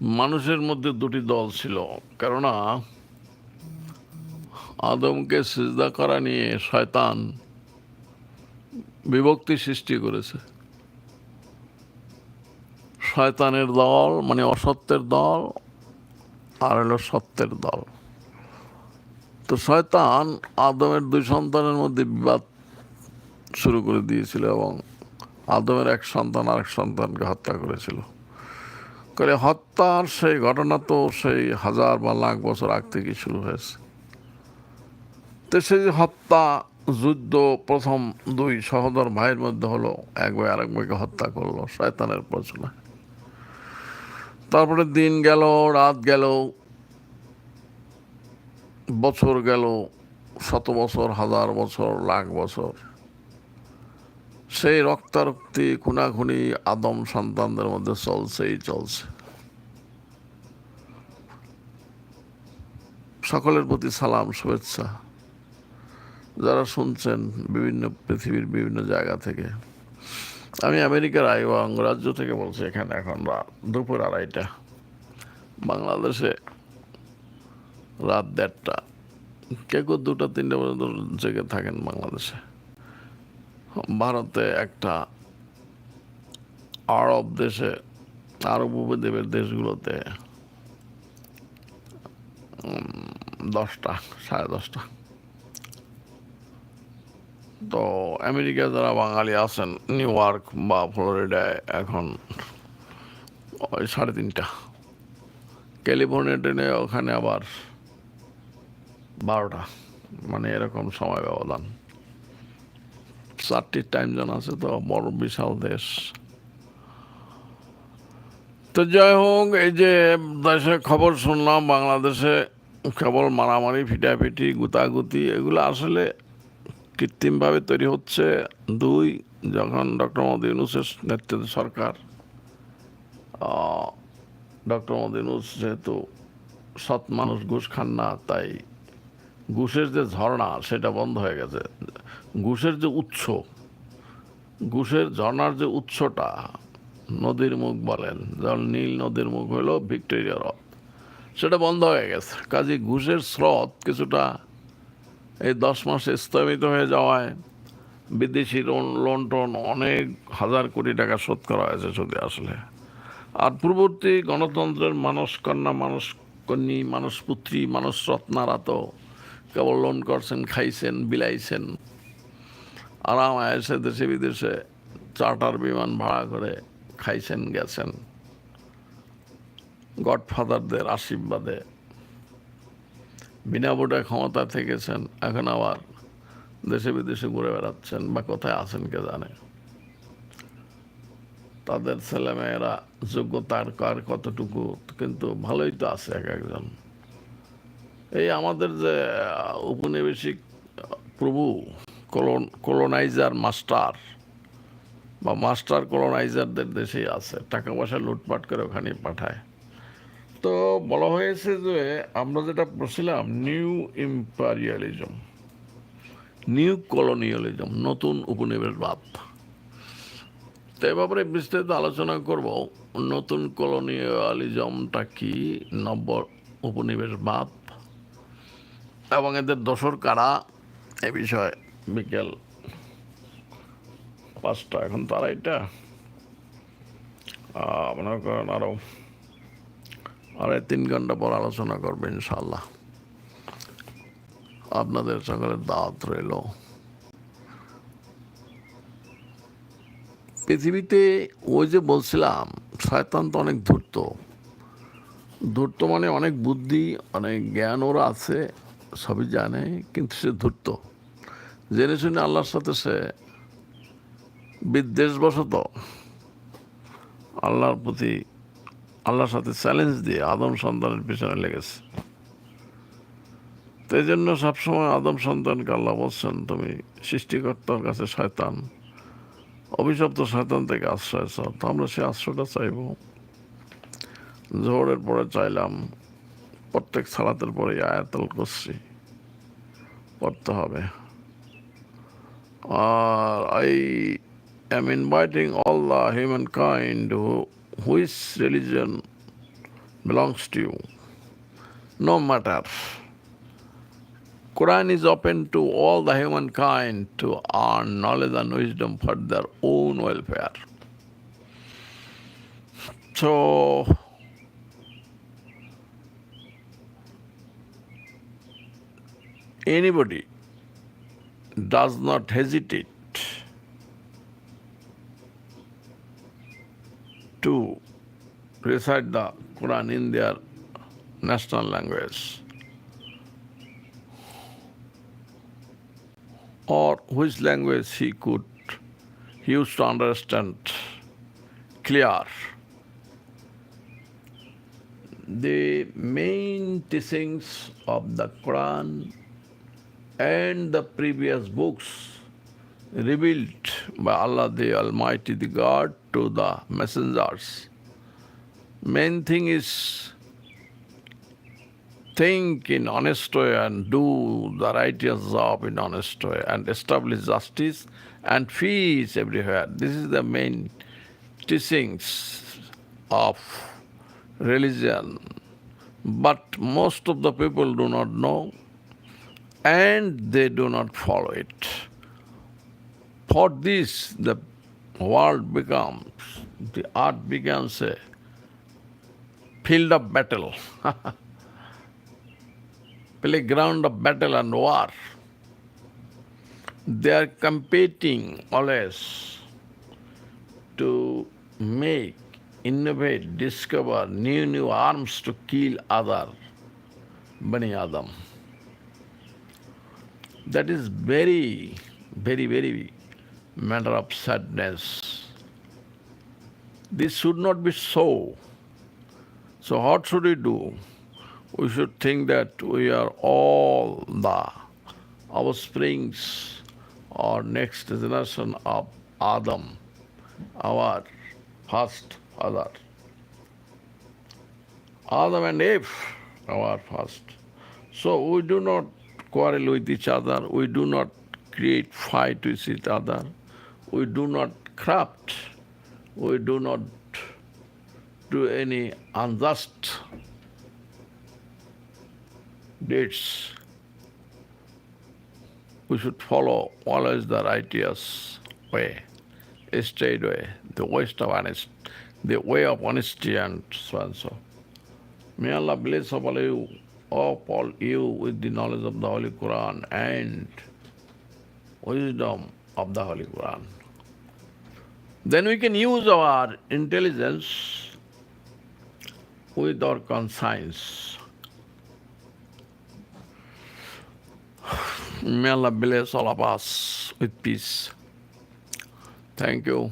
মানুষের মধ্যে দুটি দল ছিল। কেননা আদমকে সিজদা করা নিয়ে শয়তান বিভক্তি সৃষ্টি করেছে। শয়তানের দল মানে অসত্যের দল আর হলো সত্যের দল। তো শয়তান আদমের দুই সন্তানের মধ্যে বিবাদ শুরু করে দিয়েছিল এবং আদমের এক সন্তান আরেক সন্তানকে হত্যা করেছিল। করে হত্যার সেই ঘটনা তো সেই হাজার বা লাখ বছর আগ থেকে শুরু হয়েছে। তো সেই হত্যা, যুদ্ধ প্রথম দুই সহোদর ভাইয়ের মধ্যে হলো, এক ভাই আরেক ভাইকে হত্যা করল, শয়তানের প্রচনা তারপরে দিন গেল, রাত গেল, বছর গেল, শত বছর, হাজার বছর, লাখ বছর। সেই রক্তারক্তি, খুনাখুনি, আদম সন্তানদের মধ্যে চলছেই চলছে। সকলের প্রতি সালাম, শুভেচ্ছা। যারা শুনছেন বিভিন্ন পৃথিবীর বিভিন্ন জায়গা থেকে। আমি আমেরিকার আইওয়া অঙ্গরাজ্য থেকে বলছি, এখানে এখন রাত দুপুর আড়াইটা। বাংলাদেশে রাত দেড়টা। কে কেউ দুটা, তিনটা পর্যন্ত জেগে থাকেন বাংলাদেশে। ভারতে একটা আরব দেশে, আরব উপদ্বীপের দেশগুলোতে দশটা, সাড়ে দশটা। তো আমেরিকায় যারা বাঙালি আছেন, নিউ ইয়র্ক বা ফ্লোরিডায় এখন ওই সাড়ে তিনটা। ক্যালিফোর্নিয়া ট্রেনে ওখানে আবার বারোটা মানে এরকম সময় ব্যবধান। চারটি টাইম জোন আছে, তো বড় বিশাল দেশ। তো যাই হোক, এই যে দেশে খবর শুনলাম, বাংলাদেশে কেবল মারামারি, ফিটাফিটি, গুতাগুতি, এগুলো আসলে কৃত্রিমভাবে তৈরি হচ্ছে। দুই, যখন ডক্টর মোদী ইউনুসের নেতৃত্বে সরকার ডক্টর মোদী ইউনুস যেহেতু সৎ মানুষ, ঘুষ খান না, তাই ঘুষের যে ঝর্ণা, সেটা বন্ধ হয়ে গেছে। ঘুষের যে উৎস, ঘুষের ঝর্ণার যে উৎসটা, নদীর মুখ বলেন, যেমন নীল নদীর মুখ হলো ভিক্টোরিয়া হ্রদ। সেটা বন্ধ হয়ে গেছে। কাজে ঘুষের স্রোত কিছুটা এই দশ মাসে স্থগিত হয়ে যাওয়ায় বিদেশি লোন লোন টোন অনেক হাজার কোটি টাকা শোধ করা হয়েছে শুধু আসলে। আর পূর্ববর্তী গণতন্ত্রের মানুষ কন্যা, মানুষ কন্যী, মানুষ পুত্রী, মানুষ রত্নারা তো কেবল লোন করছেন, খাইছেন, বিলাইছেন। আরাম এসে দেশে বিদেশে চার্টার বিমান ভাড়া করে খাইছেন, গেছেন। গডফাদারদের আশীর্বাদে। বিনা ভোটে ক্ষমতা থেকেছেন, এখন আবার দেশে বিদেশে ঘুরে বেড়াচ্ছেন বা কোথায় আছেন কে জানে। তাদের ছেলেমেয়েরা যোগ্যতার কার কতটুকু, কিন্তু ভালোই তো আছে এক একজন। এই আমাদের যে উপনিবেশিক প্রভু কলোন কলোনাইজার মাস্টার বা মাস্টার কলোনাইজারদের দেশেই আছে। টাকা পয়সা লুটপাট করে ওখানে পাঠায়। তো বলা হয়েছে যে আমরা যেটা পড়ছিলাম নিউ ইম্পারিয়ালিজম নিউ কলোনিয়ালিজম নতুন উপনিবেশবাদ তো এ ব্যাপারে বিস্তারিত আলোচনা করব, নতুন কলোনিয়ালিজমটা কি নব্য উপনিবেশবাদ এবং এদের দোসর কারা, এ বিষয়ে। বিকেল পাঁচটা, এখন তো আড়াইটা মনে করেন আরও আড়াই তিন ঘণ্টা পর আলোচনা করবে ইনশাল্লাহ আপনাদের সকলের দাওয়াত রইল। পৃথিবীতে ওই যে বলছিলাম, শয়তান তো অনেক ধূর্ত। ধূর্ত মানে অনেক বুদ্ধি, অনেক জ্ঞান ওরা আছে, সবই জানে, কিন্তু সে ধূর্ত। জেনে শুনে আল্লাহর সাথে সে বিদ্বেষবশত আল্লাহর প্রতি আল্লাহর সাথে চ্যালেঞ্জ দিয়ে আদম সন্তানের পিছনে লেগেছে। তো এই জন্য সবসময় আদম সন্তানকে আল্লাহ বলছেন, তুমি সৃষ্টিকর্তার কাছে শয়তান, অভিশপ্ত শয়তান থেকে আশ্রয় চাও। তো আমরা সে আশ্রয়টা চাইব। জোহরের পরে চাইলাম, প্রত্যেক সালাতের পরে আয়াতল করছি পড়তে হবে। Uh, I am inviting all the humankind who, whose religion belongs to you. No matter. Quran is open to all the humankind to earn knowledge and wisdom for their own welfare. So anybody does not hesitate to recite the Quran in their national language or which language he could he used to understand clear. The main teachings of the Quran and the previous books revealed by Allah the Almighty, the God, to the messengers. Main thing is think in honest way and do the righteous job in honest way and establish justice and peace everywhere. This is the main teachings of religion. But most of the people do not know and they do not follow it. For this, the world becomes, the earth becomes a field of battle, playground of battle and war. They are competing always to make, innovate, discover new, new arms to kill other Bani Adam. That is very, very, very matter of sadness. This should not be so. So, what should we do? We should think that we are all the offsprings or next generation of Adam, our first father. Adam and Eve, our first. So we do not quarrel with each other, we do not create fight with each other, we do not corrupt, we do not do any unjust deeds. We should follow always the righteous way, straight way, the waste of honest, the way of honesty and so and so. May Allah bless all you, all you with the knowledge of the Holy Quran and wisdom of the Holy Quran. Then we can use our intelligence with our conscience. May Allah bless all of us with peace. Thank you.